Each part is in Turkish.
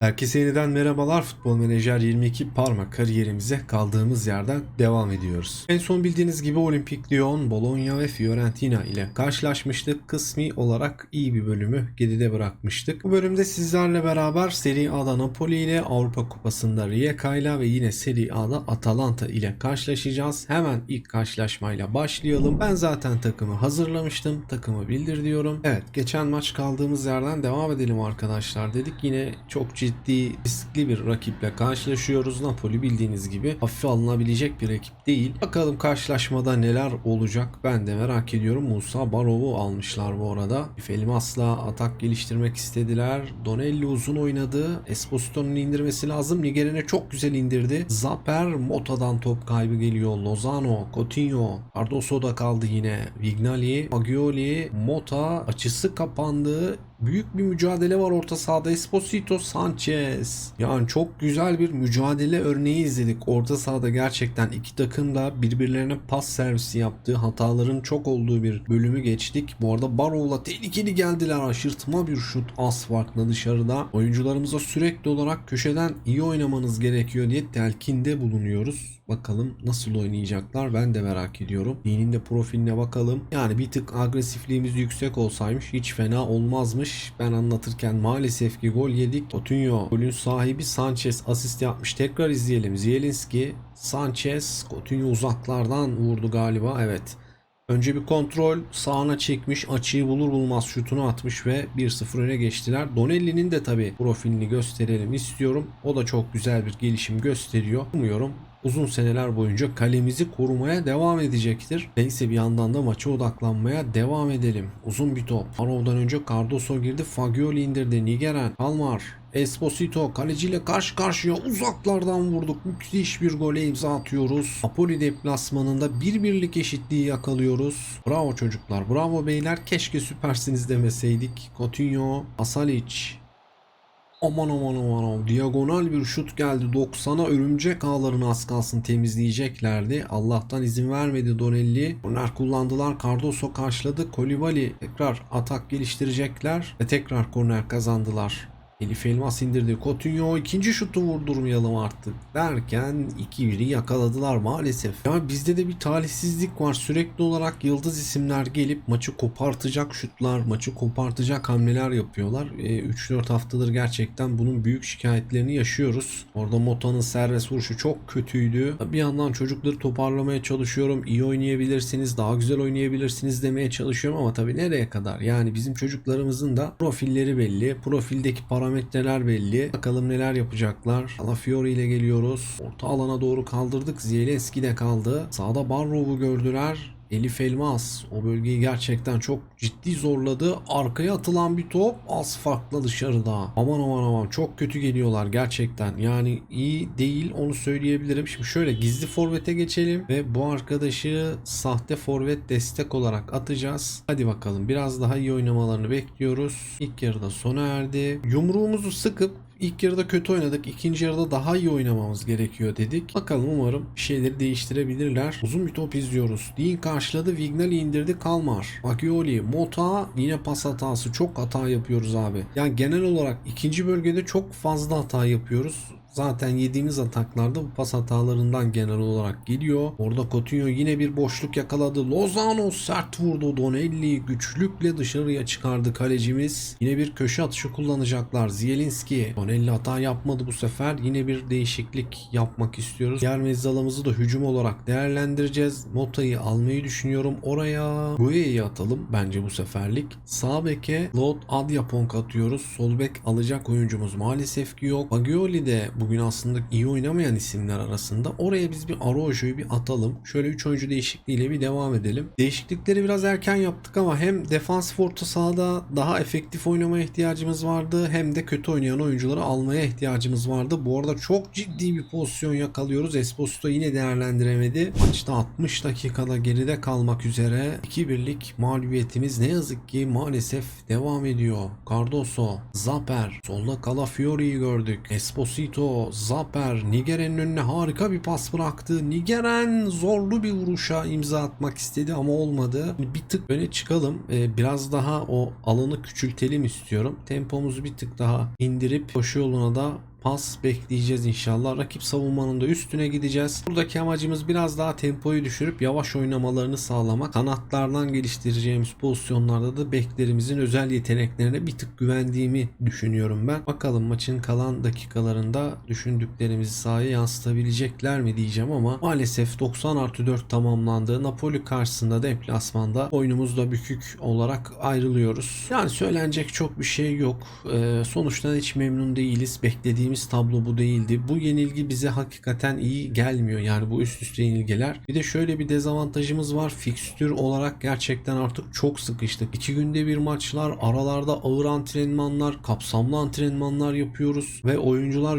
Herkese yeniden merhabalar. Futbol Menajer 22 parmak kariyerimize kaldığımız yerden devam ediyoruz. En son bildiğiniz gibi Olimpik Lyon, Bologna ve Fiorentina ile karşılaşmıştık. Kısmi olarak iyi bir bölümü geride bırakmıştık. Bu bölümde sizlerle beraber Serie A'da Napoli ile Avrupa Kupası'nda Rijeka ile ve yine Serie A'da Atalanta ile karşılaşacağız. Hemen ilk karşılaşmayla başlayalım. Ben zaten takımı hazırlamıştım. Takımı bildir diyorum. Evet geçen maç kaldığımız yerden devam edelim arkadaşlar dedik. Yine çok ciddi riskli bir rakiple karşılaşıyoruz. Napoli bildiğiniz gibi hafife alınabilecek bir rakip değil. Bakalım karşılaşmada neler olacak ben de merak ediyorum. Musa Barov'u almışlar bu arada. Elmas'la atak geliştirmek istediler. Donelli uzun oynadı. Esposito'nun indirmesi lazım. Niger'ine çok güzel indirdi. Zaper Mota'dan top kaybı geliyor. Lozano, Coutinho, Cardoso da kaldı yine. Vignali, Fagioli, Mota açısı kapandı. Büyük bir mücadele var orta sahada. Esposito Sanchez. Yani çok güzel bir mücadele örneği izledik. Orta sahada gerçekten iki takım da birbirlerine pas servisi yaptığı hataların çok olduğu bir bölümü geçtik. Bu arada Barrow'la tehlikeli geldiler. Aşırtma bir şut az farklı dışarıda. Oyuncularımıza sürekli olarak köşeden iyi oynamanız gerekiyor diye telkinde bulunuyoruz. Bakalım nasıl oynayacaklar ben de merak ediyorum. Dinin de profiline bakalım. Yani bir tık agresifliğimiz yüksek olsaymış hiç fena olmazmış. Ben anlatırken maalesef ki gol yedik. Coutinho golün sahibi Sanchez asist yapmış. Tekrar izleyelim. Zielinski, Sanchez, Coutinho uzaklardan vurdu galiba. Evet. Önce bir kontrol sağına çekmiş açıyı bulur bulmaz şutunu atmış ve 1-0 öne geçtiler. Donelli'nin de tabi profilini gösterelim istiyorum. O da çok güzel bir gelişim gösteriyor. Umuyorum uzun seneler boyunca kalemizi korumaya devam edecektir. Neyse bir yandan da maça odaklanmaya devam edelim. Uzun bir top. Arov'dan önce Cardoso girdi. Fagioli indirdi. Nigeren, Kalmar, Esposito kaleciyle karşı karşıya uzaklardan vurduk. Müthiş bir gole imza atıyoruz. Napoli deplasmanında bir birlik eşitliği yakalıyoruz. Bravo çocuklar. Bravo beyler. Keşke süpersiniz demeseydik. Coutinho, Asalic, Aman aman aman aman diagonal bir şut geldi 90'a örümcek ağlarını az kalsın temizleyeceklerdi. Allah'tan izin vermedi Donelli. Korner kullandılar. Cardoso karşıladı. Kolibali tekrar atak geliştirecekler ve tekrar korner kazandılar. Elif Elmas indirdi. Coutinho ikinci şutu vurdurmayalım artık derken 2-1'i yakaladılar maalesef. Ya bizde de bir talihsizlik var. Sürekli olarak yıldız isimler gelip maçı kopartacak şutlar, maçı kopartacak hamleler yapıyorlar. E, 3-4 haftadır gerçekten bunun büyük şikayetlerini yaşıyoruz. Orada Mota'nın serbest vuruşu çok kötüydü. Bir yandan çocukları toparlamaya çalışıyorum. İyi oynayabilirsiniz, daha güzel oynayabilirsiniz demeye çalışıyorum ama tabii nereye kadar? Yani bizim çocuklarımızın da profilleri belli. Profildeki parametreler belli. Bakalım neler yapacaklar. Alafiori ile geliyoruz. Orta alana doğru kaldırdık. Zielinski de kaldı. Sağda Barrov'u gördüler. Elif Elmas o bölgeyi gerçekten çok ciddi zorladı. Arkaya atılan bir top az farklı dışarıda. Aman aman aman çok kötü geliyorlar gerçekten. Yani iyi değil onu söyleyebilirim. Şimdi şöyle gizli forvete geçelim ve bu arkadaşı sahte forvet destek olarak atacağız. Hadi bakalım biraz daha iyi oynamalarını bekliyoruz. İlk yarıda sona erdi. Yumruğumuzu sıkıp İlk yarıda kötü oynadık. ikinci yarıda daha iyi oynamamız gerekiyor dedik. Bakalım umarım bir şeyleri değiştirebilirler. Uzun bir top izliyoruz. Dean karşıladı. Vignali indirdi. Kalmar. Fagioli. Mota. Yine pas hatası. Çok hata yapıyoruz abi. Yani genel olarak ikinci bölgede çok fazla hata yapıyoruz. Zaten yediğimiz ataklarda bu pas hatalarından genel olarak geliyor. Orada Coutinho yine bir boşluk yakaladı. Lozano sert vurdu. Donelli güçlükle dışarıya çıkardı kalecimiz. Yine bir köşe atışı kullanacaklar. Zielinski. Donelli hata yapmadı bu sefer. Yine bir değişiklik yapmak istiyoruz. Diğer mezzalamızı da hücum olarak değerlendireceğiz. Mota'yı almayı düşünüyorum. Oraya Gue'yi atalım bence bu seferlik. Sağ beke Lord Adyapong atıyoruz. Sol bek alacak oyuncumuz maalesef ki yok. Fagioli de bugün aslında iyi oynamayan isimler arasında. Oraya biz bir Araujo'yu bir atalım. Şöyle 3 oyuncu değişikliğiyle bir devam edelim. Değişiklikleri biraz erken yaptık ama hem defansif orta sahada daha efektif oynamaya ihtiyacımız vardı. Hem de kötü oynayan oyuncuları almaya ihtiyacımız vardı. Bu arada çok ciddi bir pozisyon yakalıyoruz. Esposito yine değerlendiremedi. Maçta 60 dakikada geride kalmak üzere 2-1'lik mağlubiyetimiz ne yazık ki maalesef devam ediyor. Cardoso, Zaper, solda Calafiori'yi gördük. Esposito Araujo, Zaper, Nigeren'in önüne harika bir pas bıraktı. Nigeren zorlu bir vuruşa imza atmak istedi ama olmadı. Bir tık öne çıkalım. Ee, biraz daha o alanı küçültelim istiyorum. Tempomuzu bir tık daha indirip koşu yoluna da pas bekleyeceğiz inşallah. Rakip savunmanın da üstüne gideceğiz. Buradaki amacımız biraz daha tempoyu düşürüp yavaş oynamalarını sağlamak. Kanatlardan geliştireceğimiz pozisyonlarda da beklerimizin özel yeteneklerine bir tık güvendiğimi düşünüyorum ben. Bakalım maçın kalan dakikalarında düşündüklerimizi sahaya yansıtabilecekler mi diyeceğim ama maalesef 90 artı 4 tamamlandı. Napoli karşısında deplasmanda oyunumuzda bükük olarak ayrılıyoruz. Yani söylenecek çok bir şey yok. Ee, sonuçtan hiç memnun değiliz. Beklediğimiz tablo bu değildi. Bu yenilgi bize hakikaten iyi gelmiyor. Yani bu üst üste yenilgiler. Bir de şöyle bir dezavantajımız var. Fikstür olarak gerçekten artık çok sıkıştık. İki günde bir maçlar, aralarda ağır antrenmanlar, kapsamlı antrenmanlar yapıyoruz ve oyuncular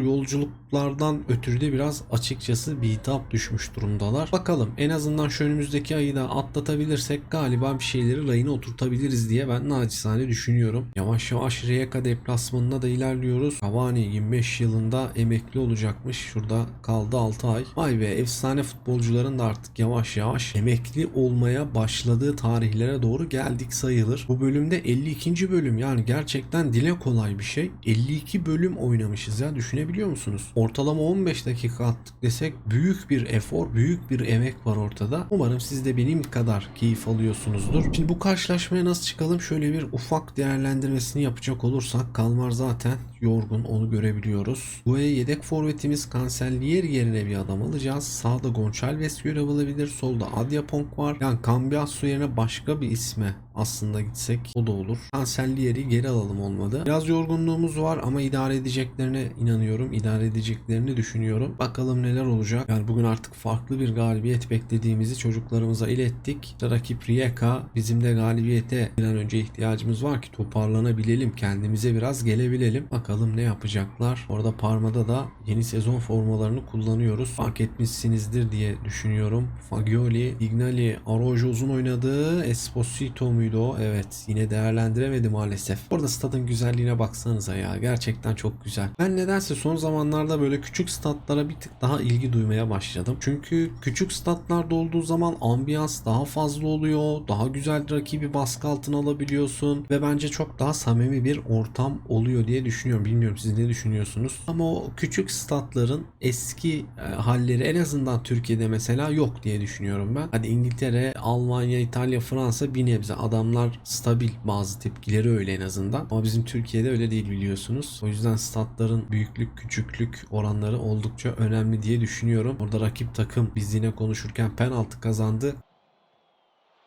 yolculuklardan ötürü de biraz açıkçası bir hitap düşmüş durumdalar. Bakalım en azından şu önümüzdeki ayı da atlatabilirsek galiba bir şeyleri rayına oturtabiliriz diye ben naçizane düşünüyorum. Yavaş yavaş Rijeka deplasmanına da ilerliyoruz. Cavani 25 yılında emekli olacakmış. Şurada kaldı 6 ay. Vay be efsane futbolcuların da artık yavaş yavaş emekli olmaya başladığı tarihlere doğru geldik sayılır. Bu bölümde 52. bölüm yani gerçekten dile kolay bir şey. 52 bölüm oynamışız ya düşünebiliyor musunuz? Ortalama 15 dakika attık desek büyük bir efor, büyük bir emek var ortada. Umarım siz de benim kadar keyif alıyorsunuzdur. Şimdi bu karşılaşmaya nasıl çıkalım? Şöyle bir ufak değerlendirmesini yapacak olursak Kalmar zaten yorgun onu görebiliyoruz. Bu yedek forvetimiz Cancellier yerine bir adam alacağız. Sağda Gonçalves görev alabilir. Solda Adyapong var. Yani Cambiasso yerine başka bir isme aslında gitsek o da olur. Cancellier'i geri alalım olmadı. Biraz yorgunluğumuz var ama idare edeceklerine inanıyorum. İdare edeceklerini düşünüyorum. Bakalım neler olacak. Yani bugün artık farklı bir galibiyet beklediğimizi çocuklarımıza ilettik. Rakip Rijeka bizim de galibiyete bir an önce ihtiyacımız var ki toparlanabilelim. Kendimize biraz gelebilelim. Bakalım ne yapacaklar. Orada Parma'da da yeni sezon formalarını kullanıyoruz. Fark etmişsinizdir diye düşünüyorum. Fagioli, Ignali, Araujo uzun oynadı. Esposito muydu o? Evet. Yine değerlendiremedi maalesef. Orada stadın güzelliğine baksanıza ya. Gerçekten çok güzel. Ben nedense son zamanlarda böyle küçük statlara bir tık daha ilgi duymaya başladım. Çünkü küçük statlarda olduğu zaman ambiyans daha fazla oluyor. Daha güzel rakibi baskı altına alabiliyorsun. Ve bence çok daha samimi bir ortam oluyor diye düşünüyorum. Bilmiyorum siz ne düşünüyorsunuz? Ama o küçük statların eski e, halleri en azından Türkiye'de mesela yok diye düşünüyorum ben. Hadi İngiltere, Almanya, İtalya, Fransa bir nebze adamlar stabil bazı tepkileri öyle en azından. Ama bizim Türkiye'de öyle değil biliyorsunuz. O yüzden statların büyüklük küçüklük oranları oldukça önemli diye düşünüyorum. Orada rakip takım biz yine konuşurken penaltı kazandı.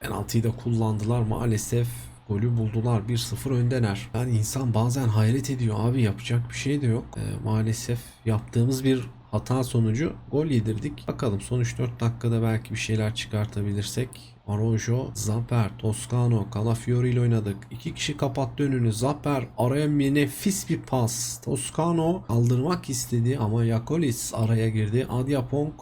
Penaltıyı da kullandılar maalesef. Golü buldular. 1-0 öndeler. Yani insan bazen hayret ediyor abi yapacak bir şey de yok. Ee, maalesef yaptığımız bir hata sonucu gol yedirdik. Bakalım son 3-4 dakikada belki bir şeyler çıkartabilirsek. Araujo, Zaper, Toscano, Calafiori ile oynadık. İki kişi kapattı önünü. Zaper araya bir nefis bir pas. Toscano kaldırmak istedi ama Yakolis araya girdi. Adyapong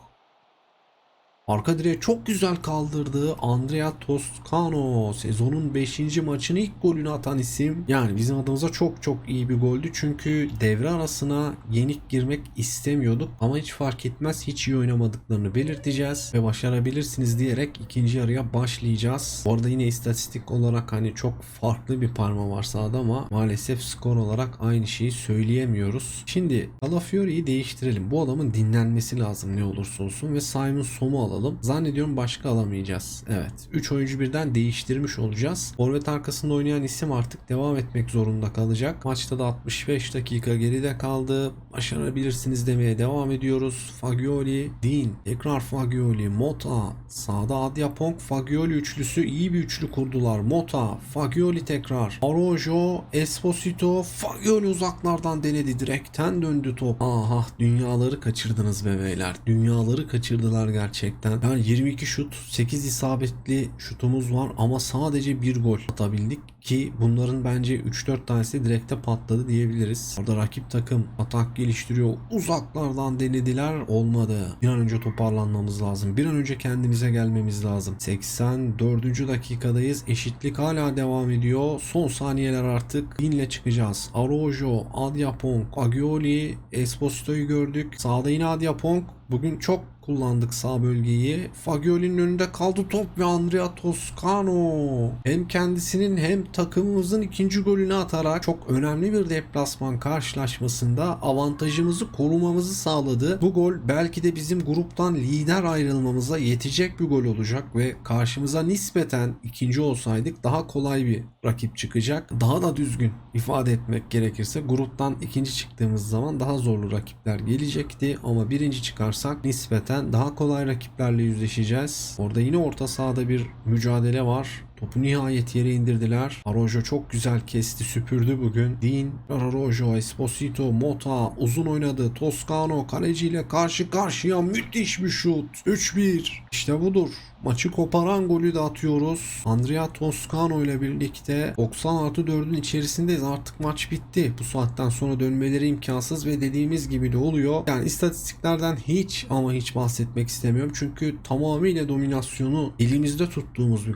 Arka direğe çok güzel kaldırdı. Andrea Toscano sezonun 5. maçını ilk golünü atan isim. Yani bizim adımıza çok çok iyi bir goldü. Çünkü devre arasına yenik girmek istemiyorduk. Ama hiç fark etmez hiç iyi oynamadıklarını belirteceğiz. Ve başarabilirsiniz diyerek ikinci yarıya başlayacağız. Orada yine istatistik olarak hani çok farklı bir parma var sahada ama maalesef skor olarak aynı şeyi söyleyemiyoruz. Şimdi Calafiori'yi değiştirelim. Bu adamın dinlenmesi lazım ne olursa olsun ve Simon Som'u alalım. Zannediyorum başka alamayacağız. Evet. 3 oyuncu birden değiştirmiş olacağız. Forvet arkasında oynayan isim artık devam etmek zorunda kalacak. Maçta da 65 dakika geride kaldı. Başarabilirsiniz demeye devam ediyoruz. Fagioli, Dean, tekrar Fagioli, Mota, sağda Adyapong, Fagioli üçlüsü iyi bir üçlü kurdular. Mota, Fagioli tekrar, Araujo, Esposito, Fagioli uzaklardan denedi. Direkten döndü top. Aha dünyaları kaçırdınız be beyler. Dünyaları kaçırdılar gerçekten. Yani 22 şut, 8 isabetli şutumuz var ama sadece bir gol atabildik ki bunların bence 3-4 tanesi direkte patladı diyebiliriz. Orada rakip takım atak geliştiriyor. Uzaklardan denediler. Olmadı. Bir an önce toparlanmamız lazım. Bir an önce kendimize gelmemiz lazım. 84. dakikadayız. Eşitlik hala devam ediyor. Son saniyeler artık. Binle çıkacağız. Araujo, Adyapong, Agioli, Esposito'yu gördük. Sağda yine Adyapong. Bugün çok kullandık sağ bölgeyi. Fagioli'nin önünde kaldı top ve Andrea Toscano hem kendisinin hem takımımızın ikinci golünü atarak çok önemli bir deplasman karşılaşmasında avantajımızı korumamızı sağladı. Bu gol belki de bizim gruptan lider ayrılmamıza yetecek bir gol olacak ve karşımıza nispeten ikinci olsaydık daha kolay bir rakip çıkacak. Daha da düzgün ifade etmek gerekirse gruptan ikinci çıktığımız zaman daha zorlu rakipler gelecekti ama birinci çıkarsak nispeten daha kolay rakiplerle yüzleşeceğiz. Orada yine orta sahada bir mücadele var. Topu nihayet yere indirdiler. Arojo çok güzel kesti, süpürdü bugün. Dean, Arojo, Esposito, Mota uzun oynadı. Toscano kaleciyle karşı karşıya müthiş bir şut. 3-1. İşte budur. Maçı koparan golü de atıyoruz. Andrea Toscano ile birlikte 90 artı 4'ün içerisindeyiz. Artık maç bitti. Bu saatten sonra dönmeleri imkansız ve dediğimiz gibi de oluyor. Yani istatistiklerden hiç ama hiç bahsetmek istemiyorum. Çünkü tamamıyla dominasyonu elimizde tuttuğumuz bir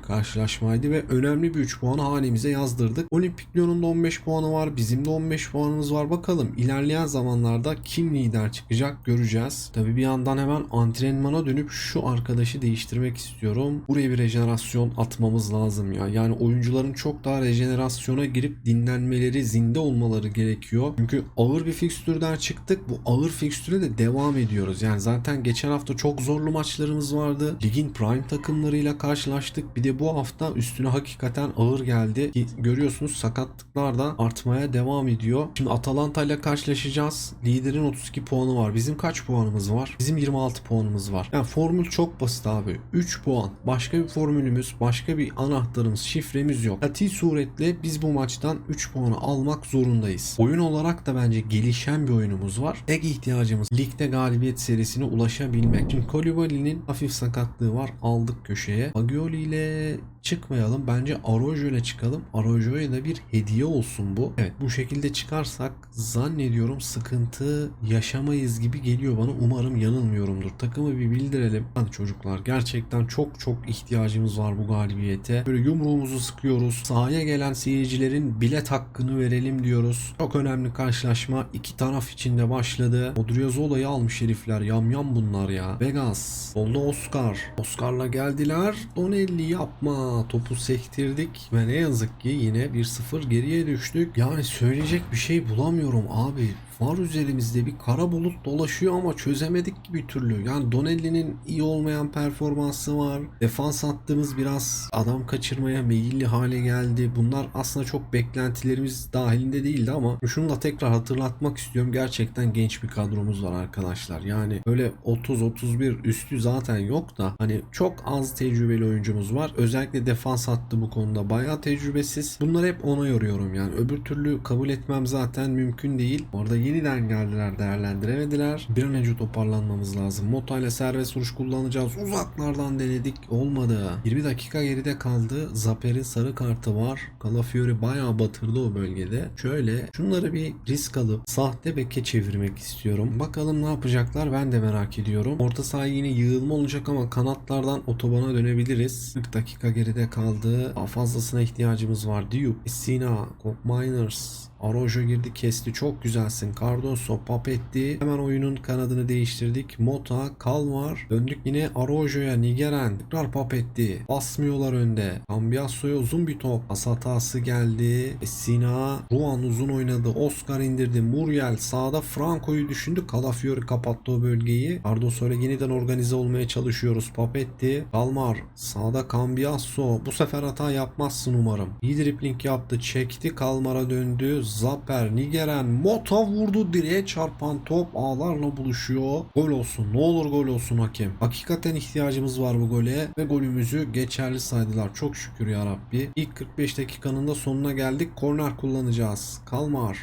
karşılaşmaydı ve önemli bir 3 puanı hanemize yazdırdık. Olimpik Lyon'un da 15 puanı var. Bizim de 15 puanımız var. Bakalım ilerleyen zamanlarda kim lider çıkacak göreceğiz. Tabi bir yandan hemen antrenmana dönüp şu arkadaşı değiştirmek istiyorum. Buraya bir rejenerasyon atmamız lazım ya. Yani oyuncuların çok daha rejenerasyona girip dinlenmeleri, zinde olmaları gerekiyor. Çünkü ağır bir fikstürden çıktık. Bu ağır fikstüre de devam ediyoruz. Yani zaten geçen hafta çok zorlu maçlarımız vardı. Ligin prime takımlarıyla karşılaştık. Bir de bu hafta üstüne hakikaten ağır geldi. Görüyorsunuz sakatlıklar da artmaya devam ediyor. Şimdi Atalanta ile karşılaşacağız. Liderin 32 puanı var. Bizim kaç puanımız var? Bizim 26 puanımız var. Yani formül çok basit abi. 3 puan. Başka bir formülümüz, başka bir anahtarımız, şifremiz yok. Ati suretle biz bu maçtan 3 puanı almak zorundayız. Oyun olarak da bence gelişen bir oyunumuz var. Tek ihtiyacımız ligde galibiyet serisine ulaşabilmek. Şimdi Kolibali'nin hafif sakatlığı var. Aldık köşeye. Fagioli ile çıkmayalım. Bence Araujo ile çıkalım. Araujo'ya da bir hediye olsun bu. Evet bu şekilde çıkarsak zannediyorum sıkıntı yaşamayız gibi geliyor bana. Umarım yanılmıyorumdur. Takımı bir bildirelim. Hadi çocuklar gerçekten çok çok ihtiyacımız var bu galibiyete. Böyle yumruğumuzu sıkıyoruz. Sahaya gelen seyircilerin bilet hakkını verelim diyoruz. Çok önemli karşılaşma. iki taraf içinde başladı. Odriozola'yı almış herifler. Yam yam bunlar ya. Vegas. Solda Oscar. Oscar'la geldiler. Donelli yapma. Topu sektirdik ve ne yazık ki yine 1-0 geriye düştük. Yani söyleyecek bir şey bulamıyorum abi. Var üzerimizde bir kara bulut dolaşıyor ama çözemedik bir türlü. Yani Donelli'nin iyi olmayan performansı var. Defans hattımız biraz adam kaçırmaya meyilli hale geldi. Bunlar aslında çok beklentilerimiz dahilinde değildi ama şunu da tekrar hatırlatmak istiyorum. Gerçekten genç bir kadromuz var arkadaşlar. Yani böyle 30-31 üstü zaten yok da hani çok az tecrübeli oyuncumuz var. Özellikle defans hattı bu konuda bayağı tecrübesiz. Bunları hep ona yoruyorum yani. Öbür türlü kabul etmem zaten mümkün değil. Orada yeniden geldiler değerlendiremediler. Bir an önce toparlanmamız lazım. Mota ile serbest vuruş kullanacağız. Uzaklardan denedik. Olmadı. 20 dakika geride kaldı. Zaper'in sarı kartı var. Calafiori bayağı batırdı o bölgede. Şöyle şunları bir risk alıp sahte beke çevirmek istiyorum. Bakalım ne yapacaklar ben de merak ediyorum. Orta saha yine yığılma olacak ama kanatlardan otobana dönebiliriz. 40 dakika geride kaldı. Daha fazlasına ihtiyacımız var. Diop, Sina, Miners, Araujo girdi kesti çok güzelsin. Cardoso Papetti hemen oyunun kanadını değiştirdik. Mota Kalmar döndük yine Araujo'ya Nigeren tekrar Papetti basmıyorlar önde. Cambiasso'ya uzun bir top. Pas hatası geldi. Sina Ruan uzun oynadı. Oscar indirdi. Muriel sağda Franco'yu düşündü. Calafiori kapattı o bölgeyi. Cardoso ile yeniden organize olmaya çalışıyoruz. Papetti Kalmar sağda Cambiasso bu sefer hata yapmazsın umarım. İyi dripling yaptı. Çekti Kalmar'a döndü. Zaper, Nigeren, Mota vurdu direğe çarpan top ağlarla buluşuyor. Gol olsun. Ne olur gol olsun hakem. Hakikaten ihtiyacımız var bu gole ve golümüzü geçerli saydılar. Çok şükür ya Rabbi. İlk 45 dakikanın da sonuna geldik. Korner kullanacağız. Kalmar.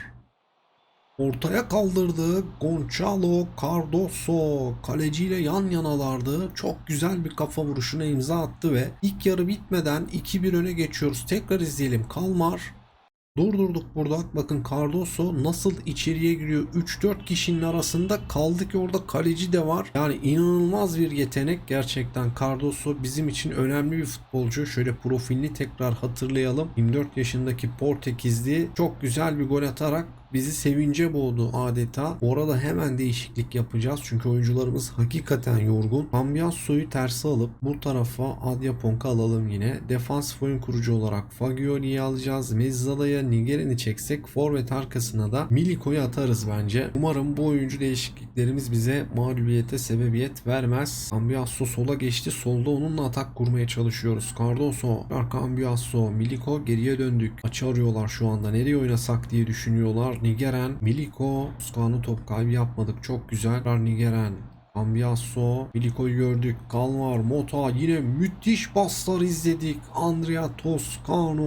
Ortaya kaldırdı. Gonçalo Cardoso kaleciyle yan yanalardı. Çok güzel bir kafa vuruşuna imza attı ve ilk yarı bitmeden 2-1 öne geçiyoruz. Tekrar izleyelim. Kalmar Durdurduk burada. Bakın Cardoso nasıl içeriye giriyor. 3-4 kişinin arasında kaldı ki orada kaleci de var. Yani inanılmaz bir yetenek gerçekten. Cardoso bizim için önemli bir futbolcu. Şöyle profilini tekrar hatırlayalım. 24 yaşındaki Portekizli çok güzel bir gol atarak bizi sevince boğdu adeta. Orada hemen değişiklik yapacağız. Çünkü oyuncularımız hakikaten yorgun. Cambiaso'yu terse alıp bu tarafa Adyaponk'u alalım yine. Defansif oyun kurucu olarak Fagioli'yi alacağız. Mezzala'ya Nigeren'i çeksek forvet arkasına da Miliko'yu atarız bence. Umarım bu oyuncu değişikliklerimiz bize mağlubiyete sebebiyet vermez. Cambiaso sola geçti. Solda onunla atak kurmaya çalışıyoruz. Cardoso, Cambiaso, Miliko geriye döndük. Açı arıyorlar şu anda. Nereye oynasak diye düşünüyorlar. Nigeren, Miliko, Toscano top kaybı yapmadık. Çok güzel. Tekrar Nigeren, Cambiaso, Miliko'yu gördük. Kalmar, Mota yine müthiş paslar izledik. Andrea Toscano.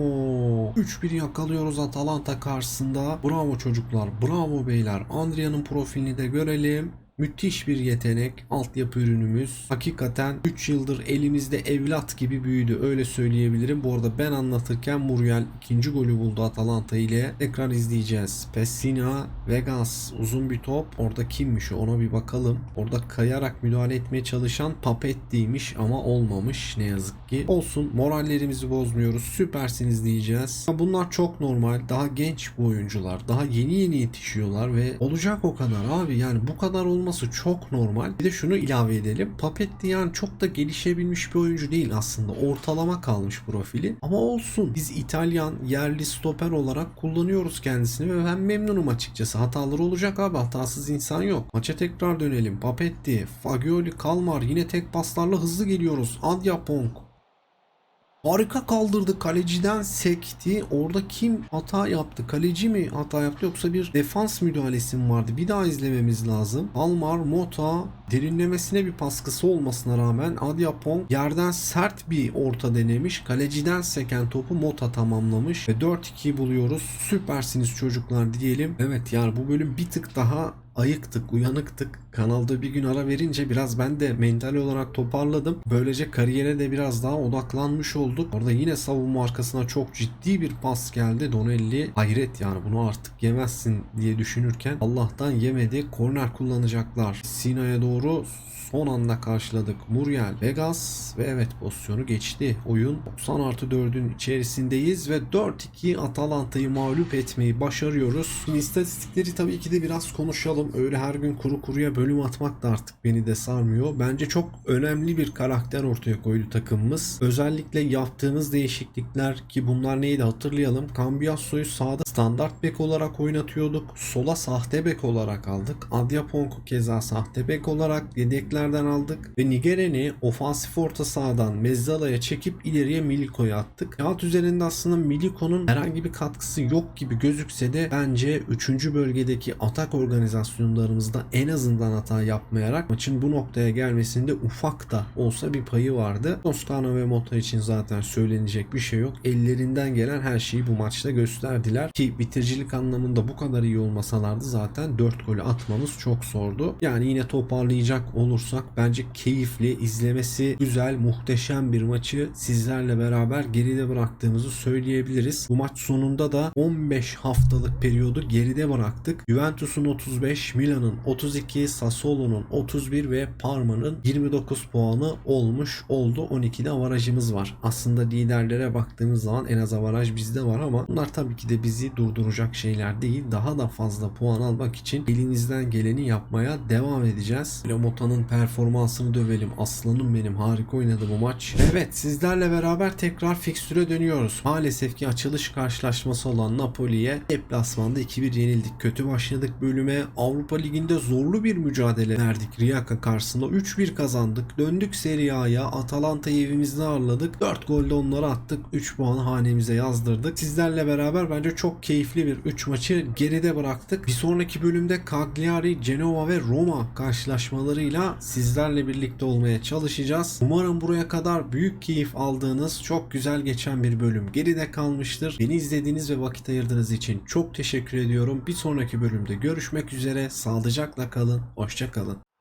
3-1 yakalıyoruz Atalanta karşısında. Bravo çocuklar, bravo beyler. Andrea'nın profilini de görelim. Müthiş bir yetenek. Altyapı ürünümüz. Hakikaten 3 yıldır elimizde evlat gibi büyüdü. Öyle söyleyebilirim. Bu arada ben anlatırken Muriel ikinci golü buldu Atalanta ile. Tekrar izleyeceğiz. Pessina, Vegas uzun bir top. Orada kimmiş ona bir bakalım. Orada kayarak müdahale etmeye çalışan Papetti'ymiş ama olmamış ne yazık ki. Olsun morallerimizi bozmuyoruz. Süpersiniz diyeceğiz. Bunlar çok normal. Daha genç bu oyuncular. Daha yeni yeni yetişiyorlar ve olacak o kadar abi. Yani bu kadar olması çok normal. Bir de şunu ilave edelim. Papetti yani çok da gelişebilmiş bir oyuncu değil aslında. Ortalama kalmış profili. Ama olsun. Biz İtalyan yerli stoper olarak kullanıyoruz kendisini ve ben memnunum açıkçası. Hataları olacak abi. Hatasız insan yok. Maça tekrar dönelim. Papetti, Fagioli, Kalmar yine tek paslarla hızlı geliyoruz. Adyapong, Harika kaldırdı. Kaleciden sekti. Orada kim hata yaptı? Kaleci mi hata yaptı yoksa bir defans müdahalesi mi vardı? Bir daha izlememiz lazım. Almar, Mota derinlemesine bir paskısı olmasına rağmen Adyapong yerden sert bir orta denemiş. Kaleciden seken topu Mota tamamlamış ve 4-2'yi buluyoruz. Süpersiniz çocuklar diyelim. Evet yani bu bölüm bir tık daha ayıktık, uyanıktık. Kanalda bir gün ara verince biraz ben de mental olarak toparladım. Böylece kariyere de biraz daha odaklanmış olduk. Orada yine savunma arkasına çok ciddi bir pas geldi. Donelli hayret yani bunu artık yemezsin diye düşünürken Allah'tan yemedi. Korner kullanacaklar. Sina'ya doğru son anda karşıladık. Muriel, Vegas ve evet pozisyonu geçti. Oyun 90 artı 4'ün içerisindeyiz ve 4-2 Atalanta'yı mağlup etmeyi başarıyoruz. Şimdi istatistikleri tabii ki de biraz konuşalım. Öyle her gün kuru kuruya bölüm atmak da artık beni de sarmıyor. Bence çok önemli bir karakter ortaya koydu takımımız. Özellikle yaptığımız değişiklikler ki bunlar neydi hatırlayalım. Cambiaso'yu sağda standart bek olarak oynatıyorduk. Sola sahte bek olarak aldık. Adyapong'u keza sahte bek olarak yedeklerden aldık. Ve Nigeren'i ofansif orta sahadan Mezzala'ya çekip ileriye Miliko'ya attık. Kağıt üzerinde aslında Miliko'nun herhangi bir katkısı yok gibi gözükse de bence 3. bölgedeki atak organizasyonlarımızda en azından hata yapmayarak maçın bu noktaya gelmesinde ufak da olsa bir payı vardı. Toscano ve Mota için zaten söylenecek bir şey yok. Ellerinden gelen her şeyi bu maçta gösterdiler. Ki bitiricilik anlamında bu kadar iyi olmasalardı zaten 4 golü atmamız çok zordu. Yani yine toparlayacak olursak bence keyifli, izlemesi güzel, muhteşem bir maçı sizlerle beraber geride bıraktığımızı söyleyebiliriz. Bu maç sonunda da 15 haftalık periyodu geride bıraktık. Juventus'un 35, Milan'ın 32, Sassuolo'nun 31 ve Parma'nın 29 puanı olmuş oldu. 12'de avarajımız var. Aslında liderlere baktığımız zaman en az avaraj bizde var ama bunlar tabii ki de bizi durduracak şeyler değil. Daha da fazla puan almak için elinizden geleni yapmaya devam edeceğiz. Lamota'nın performansını dövelim. Aslanım benim harika oynadı bu maç. Evet sizlerle beraber tekrar fikstüre dönüyoruz. Maalesef ki açılış karşılaşması olan Napoli'ye deplasmanda 2-1 yenildik. Kötü başladık bölüme. Avrupa Ligi'nde zorlu bir mücadele verdik. Rijeka karşısında 3-1 kazandık. Döndük Serie A'ya. Atalanta'yı evimizde ağırladık. 4 golde onları attık. 3 puanı hanemize yazdırdık. Sizlerle beraber bence çok keyifli bir 3 maçı geride bıraktık. Bir sonraki bölümde Cagliari, Genova ve Roma karşılaşmalarıyla sizlerle birlikte olmaya çalışacağız. Umarım buraya kadar büyük keyif aldığınız çok güzel geçen bir bölüm geride kalmıştır. Beni izlediğiniz ve vakit ayırdığınız için çok teşekkür ediyorum. Bir sonraki bölümde görüşmek üzere. Sağlıcakla kalın. Hoşça kalın.